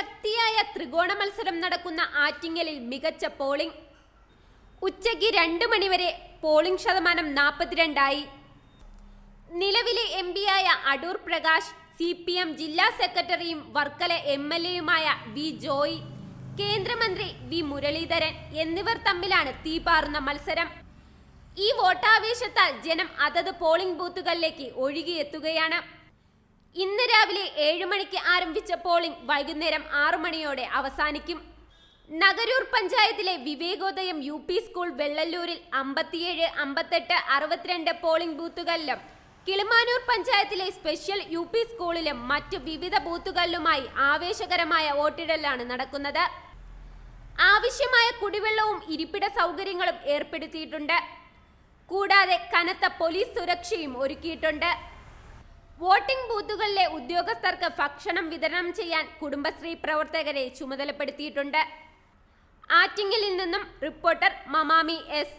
ശക്തിയായ ത്രികോണ മത്സരം നടക്കുന്ന ആറ്റിങ്ങലിൽ മികച്ച പോളിംഗ്. ഉച്ചയ്ക്ക് രണ്ട് മണിവരെ പോളിംഗ് ശതമാനം നാൽപ്പത്തിരണ്ടായി നിലവിലെ M പിയായ Adoor Prakash C P M ജില്ലാ സെക്രട്ടറിയും വർക്കല എം എൽ എയുമായ വി ജോയ് കേന്ദ്രമന്ത്രി വി മുരളീധരൻ എന്നിവർ തമ്മിലാണ് തീപാറുന്ന മത്സരം. ഈ വോട്ടാവേശത്താൽ ജനം അതത് പോളിംഗ് ബൂത്തുകളിലേക്ക് ഒഴുകിയെത്തുകയാണ്. രാവിലെ ഏഴ് മണിക്ക് ആരംഭിച്ച പോളിംഗ് വൈകുന്നേരം ആറു മണിയോടെ അവസാനിക്കും. നഗരൂർ പഞ്ചായത്തിലെ വിവേകോദയം യു പി സ്കൂൾ വെള്ളല്ലൂരിൽ അമ്പത്തിയേഴ് അമ്പത്തെട്ട് അറുപത്തിരണ്ട് പോളിംഗ് ബൂത്തുകളിലും കിളിമാനൂർ പഞ്ചായത്തിലെ സ്പെഷ്യൽ യു പി സ്കൂളിലും മറ്റു വിവിധ ബൂത്തുകളിലുമായി ആവേശകരമായ വോട്ടിടലാണ് നടക്കുന്നത്. ആവശ്യമായ കുടിവെള്ളവും ഇരിപ്പിട സൗകര്യങ്ങളും ഏർപ്പെടുത്തിയിട്ടുണ്ട്. കൂടാതെ കനത്ത പോലീസ് സുരക്ഷയും ഒരുക്കിയിട്ടുണ്ട്. വോട്ടിംഗ് ബൂത്തുകളിലെ ഉദ്യോഗസ്ഥർക്ക് ഭക്ഷണം വിതരണം ചെയ്യാൻ കുടുംബശ്രീ പ്രവർത്തകരെ ചുമതലപ്പെടുത്തിയിട്ടുണ്ട്. ആറ്റിങ്ങലിൽ നിന്നും റിപ്പോർട്ടർ മമാമി എസ്.